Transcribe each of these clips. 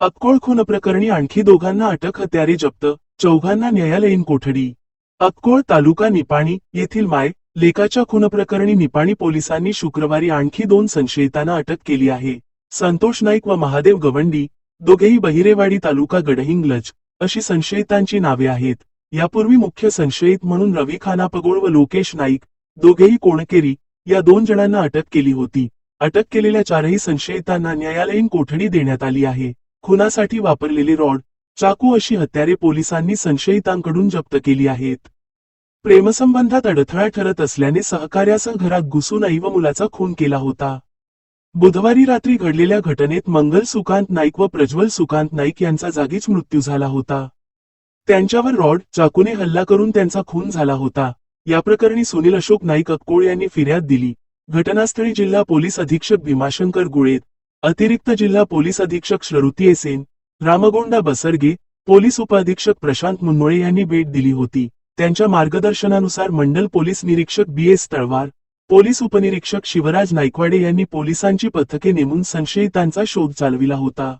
अक्कोळ खून प्रकरणी आणखी दोघांना अटक हत्यारे जप्त चौघांना न्यायालयीन कोठडी. अक्कोळ तालुका निपाणी येथील माय लेकाच्या खून प्रकरणी निपाणी पोलिसांनी शुक्रवारी आणखी दोन संशयितांना अटक केली आहे. संतोष नाईक व महादेव गवंडी दोघेही बहिरेवाडी तालुका गडहिंग्लज अशी संशयितांची नावे आहेत. यापूर्वी मुख्य संशयित म्हणून रवी खानापगोळ व लोकेश नाईक दोघेही कोणकेरी या दोन जणांना अटक केली होती. अटक केलेल्या चारही संशयितांना न्यायालयीन कोठडी देण्यात आली आहे. खुनासाठी वापरलेली रॉड चाकू अशी हत्यारे पोलिसांनी संशयितांकडून जप्त केली आहेत. प्रेमसंबंधात अडथळा ठरत असल्याने सहकार्यासह घरात घुसून आई व मुलाचा खून केला होता. बुधवारी रात्री घडलेल्या घटनेत मंगल सुकांत नाईक व प्रज्वल सुकांत नाईक यांचा जागीच मृत्यू झाला होता. त्यांच्यावर रॉड चाकूने हल्ला करून त्यांचा खून झाला होता. या प्रकरणी सुनील अशोक नाईक अक्कोळ यांनी फिर्याद दिली. घटनास्थळी जिल्हा पोलीस अधीक्षक भीमाशंकर गुळेत अतिरिक्त जिल्हा पोलीस अधीक्षक Shruti S N Ramgonda Basarge police उपअधीक्षक प्रशांत मुनमुळे यांनी भेट दिली होती. त्यांच्या मार्गदर्शनानुसार मंडल पोलीस निरीक्षक बी एस तळवार पोलीस उपनिरीक्षक शिवराज नायकवाडे यांनी पोलिसांची पथके नेमून संशयितांचा शोध चालविला होता.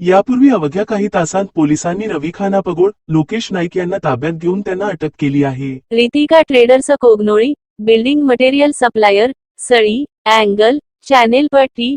यापूर्वी अवघ्या काही तासांत पोलिसांनी रवी खाना पगोळ लोकेश नाईक यांना ताब्यात घेऊन त्यांना अटक केली आहे. Ritika traders Kognoli building material supplier सळी angle channel पट्टी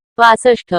पासष्ट